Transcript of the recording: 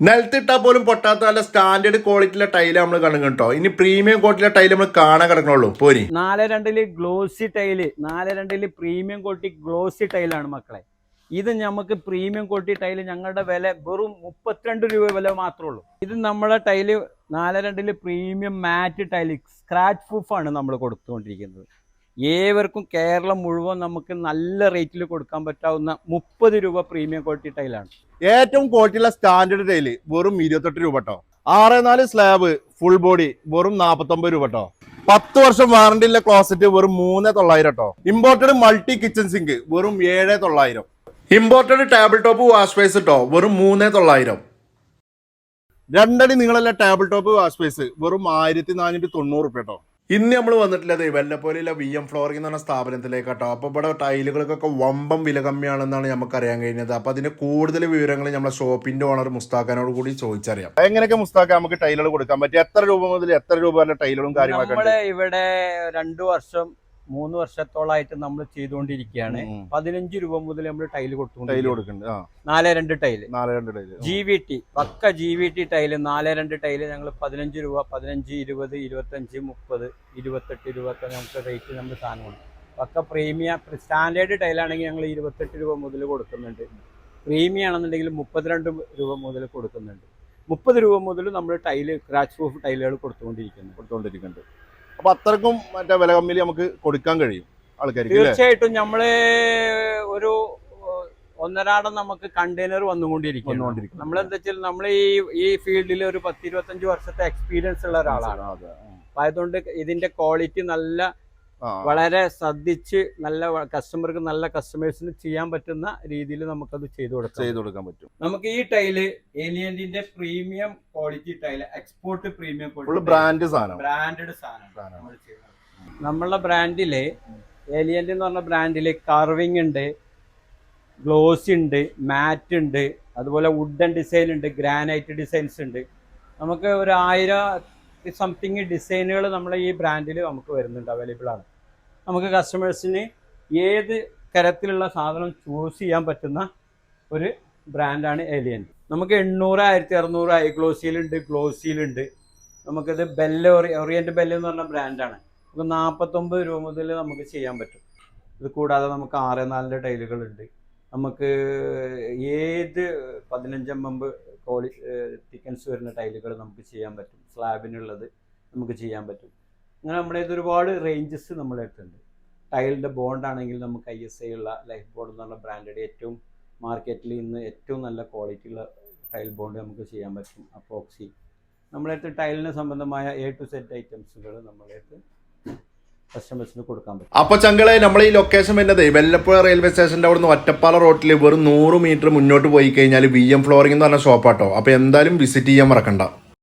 നിലത്തിട്ടാൽ പോലും പൊട്ടാത്ത നല്ല standard ക്വാളിറ്റിയിലെ tile നമ്മൾ കാണും കേട്ടോ ഇനി പ്രീമിയം ക്വാളിറ്റിയിലെ ടൈൽ നമ്മൾ കാണാൻ കിടക്കണുള്ളൂ. പോരി. നാല് രണ്ടിൽ ഗ്ലോസി ടൈൽ നാല് രണ്ടിൽ പ്രീമിയം ക്വാളിറ്റി ഗ്ലോസി ടൈലാണ് മക്കളെ. ഇത് നമുക്ക് പ്രീമിയം ക്വാളിറ്റി ടൈൽ ഞങ്ങളുടെ വില വെറും മുപ്പത്തിരണ്ട് രൂപ വില മാത്രമേ ഉള്ളൂ. ഇത് നമ്മളെ ടൈൽ നാല് രണ്ടിൽ പ്രീമിയം മാറ്റ് ടൈൽ സ്ക്രാച്ച് പ്രൂഫാണ് നമ്മൾ കൊടുത്തുകൊണ്ടിരിക്കുന്നത്. ഏവർക്കും കേരളം മുഴുവൻ നമുക്ക് നല്ല റേറ്റിൽ കൊടുക്കാൻ പറ്റാവുന്ന മുപ്പത് രൂപ പ്രീമിയം ക്വാളിറ്റി ടൈലാണ് ഏറ്റവും ക്വാളിറ്റിയുള്ള സ്റ്റാൻഡേർഡ് ടൈൽ വെറും ഇരുപത്തെട്ട് രൂപ കേട്ടോ ആറ് നാല് സ്ലാബ് ഫുൾ ബോഡി വെറും നാപ്പത്തൊമ്പത് രൂപ കേട്ടോ പത്ത് വർഷം വാറണ്ടി ഉള്ള ക്ലോസറ്റ് വെറും മൂന്ന് തൊള്ളായിരം കേട്ടോ ഇമ്പോർട്ടഡ് മൾട്ടി കിച്ചൺ സിങ്ക് വെറും ഏഴ് തൊള്ളായിരം. Imported table top wash space കേട്ടോ വെറും മൂന്ന് തൊള്ളായിരം. രണ്ടടി നിങ്ങളല്ല ടേബിൾ ടോപ്പ് വാഷ് സ്പേസ് വെറും ആയിരത്തി നാനൂറ്റി തൊണ്ണൂറ് റുപ്യ കേട്ടോ ഇന്ന് നമ്മൾ വന്നിട്ടില്ലത് വെല്ലപ്പോലെയുള്ള വി എം ഫ്ലോറിംഗ് എന്ന് പറഞ്ഞ സ്ഥാപനത്തിലേക്ക് കേട്ടോ അപ്പോൾ ഇവിടെ ടൈലുകൾക്കൊക്കെ വമ്പം വില കമ്മിയാണെന്നാണ് നമുക്ക് അറിയാൻ കഴിഞ്ഞത്. അപ്പോൾ അതിന്റെ കൂടുതൽ വിവരങ്ങൾ നമ്മളെ ഷോപ്പിന്റെ ഓണർ മുസ്താഖാനോട് കൂടി ചോദിച്ചറിയാം. എങ്ങനെയൊക്കെ മുസ്താഖ നമുക്ക് ടൈലുകൾ കൊടുക്കാൻ പറ്റും എത്ര രൂപ മുതൽ എത്ര രൂപ വരെ ടൈലുകളും കാര്യങ്ങളൊക്കെ? ഇവിടെ രണ്ടു വർഷം മൂന്ന് വർഷത്തോളായിട്ട് നമ്മൾ ചെയ്തുകൊണ്ടിരിക്കുകയാണ്. പതിനഞ്ച് രൂപ മുതൽ നമ്മൾ ടൈൽ കൊടുത്തുകൊണ്ട് നാല് രണ്ട് ടൈൽ നാല് രണ്ട് ടൈൽ ജി വി ടി പക്ക ജി വി ടി ടൈൽ നാല് രണ്ട് ടൈൽ ഞങ്ങൾ പതിനഞ്ച് രൂപ പതിനഞ്ച് ഇരുപത് ഇരുപത്തഞ്ച് മുപ്പത് ഇരുപത്തെട്ട് രൂപ ഒക്കെ നമുക്ക് റേറ്റ് നമ്മൾ സാധനം കൊടുക്കും. പക്ക പ്രീമിയ സ്റ്റാൻഡേർഡ് ടൈലാണെങ്കിൽ ഞങ്ങൾ ഇരുപത്തെട്ട് രൂപ മുതൽ കൊടുക്കുന്നുണ്ട്. പ്രീമിയം ആണെന്നുണ്ടെങ്കിൽ മുപ്പത്തിരണ്ട് രൂപ മുതൽ കൊടുക്കുന്നുണ്ട്. മുപ്പത് രൂപ മുതൽ നമ്മൾ ടൈൽ ക്രാച്ച് പ്രൂഫ് ടൈലുകൾ കൊടുത്തുകൊണ്ടിരിക്കുന്നു. കൊടുത്തോണ്ടിരിക്കുന്നുണ്ട് അപ്പൊ അത്രക്കും മറ്റേ വില കമ്മിയിൽ നമുക്ക് കൊടുക്കാൻ കഴിയും ആൾക്കാർക്ക്? തീർച്ചയായിട്ടും നമ്മൾ ഒരു ഒന്നരാടം നമുക്ക് കണ്ടെയ്നർ വന്നുകൊണ്ടിരിക്കും നമ്മൾ നമ്മളെന്താ വെച്ചാൽ നമ്മൾ ഈ ഈ ഫീൽഡിൽ ഒരു പത്ത് ഇരുപത്തഞ്ച് വർഷത്തെ എക്സ്പീരിയൻസ് ഉള്ള ഒരാളാണ്. അപ്പൊ അതുകൊണ്ട് ഇതിന്റെ ക്വാളിറ്റി നല്ല. വളരെ ശ്രദ്ധിച്ച് നല്ല കസ്റ്റമർക്ക് നല്ല കസ്റ്റമേഴ്സിന് ചെയ്യാൻ പറ്റുന്ന രീതിയിൽ നമുക്കത് ചെയ്തു കൊടുക്കാം. ചെയ്തു കൊടുക്കാൻ പറ്റും. നമുക്ക് ഈ tile ഏലിയന്റിന്റെ premium quality tile export premium quality brand സാധനം. ബ്രാൻഡഡ് സാധനം. നമ്മളുടെ ബ്രാൻഡിൽ ഏലിയന്റ് എന്ന് പറഞ്ഞ ബ്രാൻഡിൽ കർവിംഗ് ഉണ്ട് ഗ്ലോസ് ഉണ്ട് മാറ്റ് ഉണ്ട് അതുപോലെ വുഡൻ ഡിസൈൻ ഉണ്ട് ഗ്രാനൈറ്റ് ഡിസൈൻസ് ഉണ്ട്. നമുക്ക് ഒരു ആയിരം സംതിങ് ഡിസൈനുകൾ നമ്മളെ ഈ ബ്രാൻഡിൽ നമുക്ക് വരുന്നുണ്ട് അവൈലബിൾ ആണ്. നമുക്ക് കസ്റ്റമേഴ്സിന് ഏത് തരത്തിലുള്ള സാധനം ചൂസ് ചെയ്യാൻ പറ്റുന്ന ഒരു ബ്രാൻഡാണ് ഏലിയൻ നമുക്ക് എണ്ണൂറ് ആയിരത്തി അറുന്നൂറ് ഐ ഗ്ലോസിയിലുണ്ട് ഗ്ലോസിയിലുണ്ട് നമുക്കിത് ബെല്ല ഒറിയ ബെല്ല് എന്ന് പറഞ്ഞ ബ്രാൻഡാണ് നമുക്ക് നാൽപ്പത്തൊമ്പത് രൂപ മുതൽ നമുക്ക് ചെയ്യാൻ പറ്റും. ഇത് കൂടാതെ നമുക്ക് ആറ് നാലിന്റെ ടൈലുകളുണ്ട്. നമുക്ക് ഏത് പതിനഞ്ച് എം ക്വാളി തിക്കൻസ് വരുന്ന ടൈലുകൾ നമുക്ക് ചെയ്യാൻ പറ്റും. സ്ലാബിനുള്ളത് നമുക്ക് ചെയ്യാൻ പറ്റും. അങ്ങനെ നമ്മുടെ ഇത് ഒരുപാട് റേഞ്ചസ് നമ്മുടെ അടുത്തുണ്ട്. ടൈലിന്റെ ബോണ്ട് ആണെങ്കിൽ നമുക്ക് ഐ എസ് ഐ ഉള്ള ലൈഫ് ബോണ്ട് എന്ന് പറഞ്ഞ ബ്രാൻഡഡ് ഏറ്റവും മാർക്കറ്റിൽ ഇന്ന് ഏറ്റവും നല്ല ക്വാളിറ്റി ഉള്ള ടൈൽ ബോണ്ട് നമുക്ക് ചെയ്യാൻ പറ്റും അപ്പോക്സി. നമ്മുടെ അടുത്ത് ടൈലിന് സംബന്ധമായ എ ടു സെറ്റ് ഐറ്റംസുകൾ നമ്മുടെ അടുത്ത് കസ്റ്റമേഴ്സിന് കൊടുക്കാൻ പറ്റും. അപ്പൊ ചങ്കളെ നമ്മൾ ഈ ലൊക്കേഷൻ വരുന്നത് വെല്ലപ്പുഴ റെയിൽവേ സ്റ്റേഷന്റെ അവിടുന്ന് ഒറ്റപ്പാല റോട്ടിൽ വെറും നൂറ് മീറ്റർ മുന്നോട്ട് പോയി കഴിഞ്ഞാൽ വി എം ഫ്ലോറിംഗ് എന്ന് പറഞ്ഞ ഷോപ്പാട്ടോ അപ്പൊ എന്തായാലും വിസിറ്റ് ചെയ്യാൻ മറക്കണ്ട.